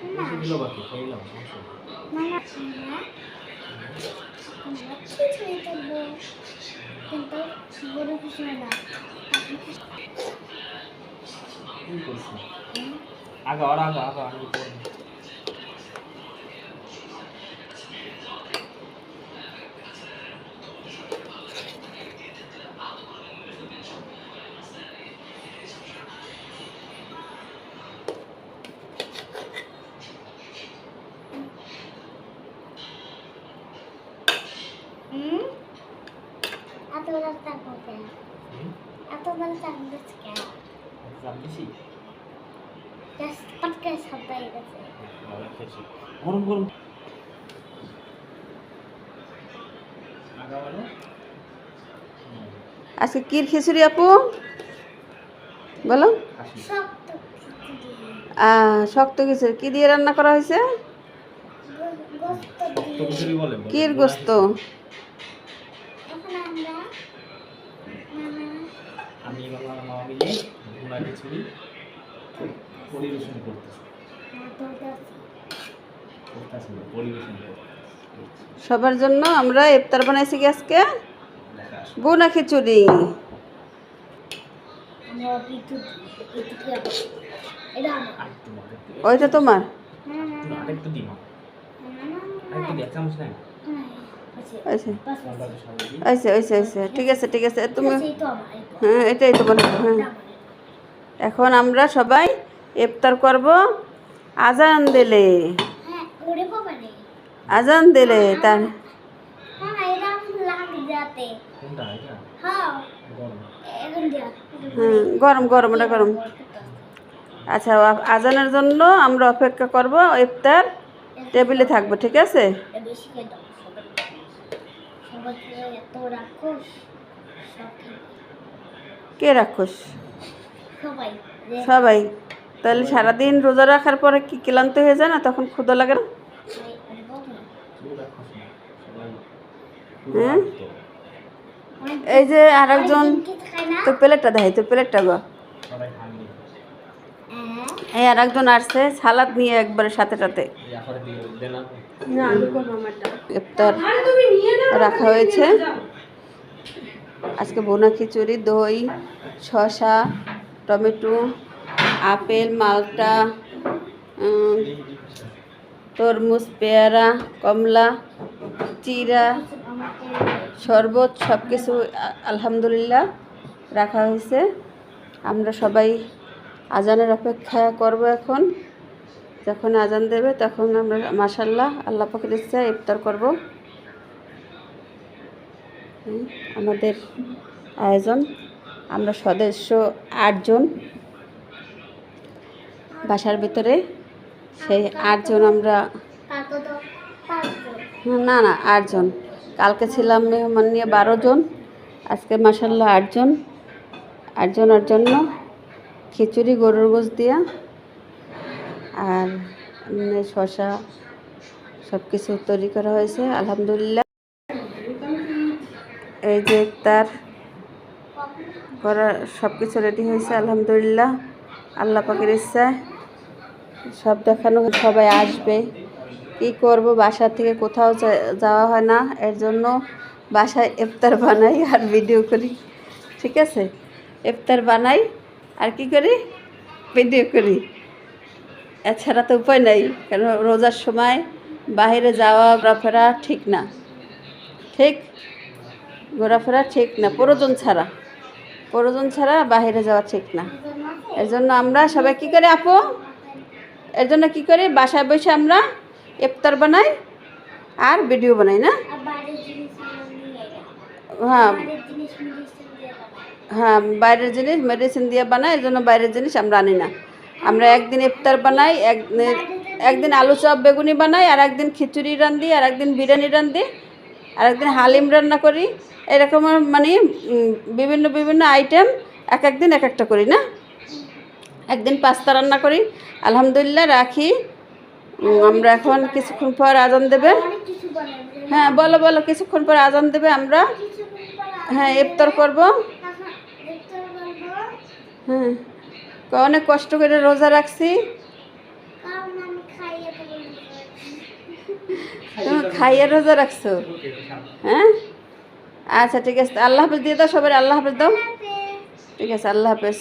এগুলো বাকি খাইলাম আগে আগা আর আগা আগা আমি চাপ দিছি জাস্ট পটকে সব হয়ে গেছে ভালো খেয়েছি গরম গরম আজকে কির খিচুড়ি আপু বলো শক্ত খিচুড়ি কি দিয়ে রান্না করা হয়েছে। কির গোস্ত এখন আমরা মামা আমি এবং আমার মামা মিলে ভুনা খিচুড়ি পরিবেশন করতেছি। পরিবেশন সবার জন্য আমরা ইফতার বানাইছি কি আজকে? বোনা খিচুড়ি। ওইটা তোমার? না না একটু না, আরেকটু দি মা। না না আরেকটু এক চামচ নেন। আইছে ঠিক আছে ঠিক আছে। তুমি তো তো। হ্যাঁ এটাই তোমার হ্যাঁ। এখন আমরা সবাই ইফতার করব আজান দিলে। হ্যাঁ রে আজান দিলে তার হ্যাঁ? হ্যাঁ। দিয়া হ্যাঁ গরম গরম ওটা গরম। আচ্ছা আজানের জন্য আমরা অপেক্ষা করব ইফতার টেবিলে থাকব ঠিক আছে এটা বেশি খেয়ে দাও সবাই সবাই খেয়ে এত রাক্ষস সব খেয়ে কে রাক্ষস? সবাই। তাহলে সারাদিন রোজা রাখার পরে কি ক্লান্ত হয়ে যায় না? তখন ক্ষুদা লাগে না? হ্যাঁ? এই যে আর একজন কিছু তোর প্লেটটা দেখাই তোর প্লেটটা গো সবাই hungry। হ্যাঁ এই আর একজন আসছে সালাদ নিয়ে একবারে সাথে সাথে। এই। ইফতার রাখা হয়েছে। আজকে বোনা খিচুড়ি দই শসা টমেটো আপেল মালটা তরমুজ পেয়ারা কমলা চিরা শরবত সব কিছু আলহামদুলিল্লাহ রাখা হয়েছে। আমরা সবাই আজানের অপেক্ষা করব এখন। যখন আজান দেবে তখন আমরা মাসাল্লাহ আল্লাহ পাকের ইচ্ছা ইফতার করব। আমাদের আয়োজন। আমরা সদস্য আটজন। বাসার ভিতরে সেই আটজন আমরা না না, আটজন। কালকে ছিলাম মেহমান নিয়ে বারো জন। আজকে মাসাল্লাহ আটজন। আটজনের জন্য খিচুড়ি, গরুর গোশ দিয়া আর শশা সব কিছু তৈরি করা হয়েছে, আলহামদুলিল্লাহ। এই যে তার করা সব কিছু রেডি হয়েছে, আলহামদুলিল্লাহ। আল্লাহ পাকের ইচ্ছায় সব দেখানো, সবাই আসবে। কী করব বাসা থেকে কোথাও যাওয়া হয় না, এর জন্য বাসায় ইফতার বানাই আর ভিডিও করি। ঠিক আছে? ইফতার বানাই আর কি করি? ভিডিও করি। এছাড়া তো উপায় নাই কেন রোজার সময় বাইরে যাওয়া ঘোরাফেরা ঠিক না। ঠিক? ঘোরাফেরা ঠিক না প্রয়োজন ছাড়া। প্রয়োজন ছাড়া বাইরে যাওয়া ঠিক না। এর জন্য আমরা সবাই কি করি আপু? এর জন্য কি করি? বাসায় বসে আমরা ইফতার বানাই আর ভিডিও বানাই না? হ্যাঁ বাইরের জিনিস মেডিসিন দিয়ে বানাই হ্যাঁ বাইরের জিনিস মেডিসিন দিয়ে বানাই এর জন্য বাইরের জিনিস আমরা আনি না। আমরা একদিন ইফতার বানাই, একদিন একদিন আলু চপ, বেগুনি বানাই, আর একদিন খিচুড়ি রান্ধি, আর একদিন বিরিয়ানি রান্ধি, আর একদিন হালিম রান্না করি। এরকম মানে বিভিন্ন বিভিন্ন আইটেম এক একদিন এক একটা করি, না? একদিন পাস্তা রান্না করি। আলহামদুলিল্লাহ, রাখি। আমরা এখন কিছুক্ষণ পর আজান দেবে। হ্যাঁ বলো বলো, কিছুক্ষণ পর আজান দেবে আমরা। হ্যাঁ ইফতার করব। হ্যাঁ অনেক কষ্ট করে রোজা রাখছি। তুমি খাইয়ে রোজা রাখছো? হ্যাঁ? আচ্ছা ঠিক আছে। আল্লাহ হাফেজ দিয়ে দাও সবাই আল্লাহ হাফেজ দাও। ঠিক আছে আল্লাহ হাফেজ।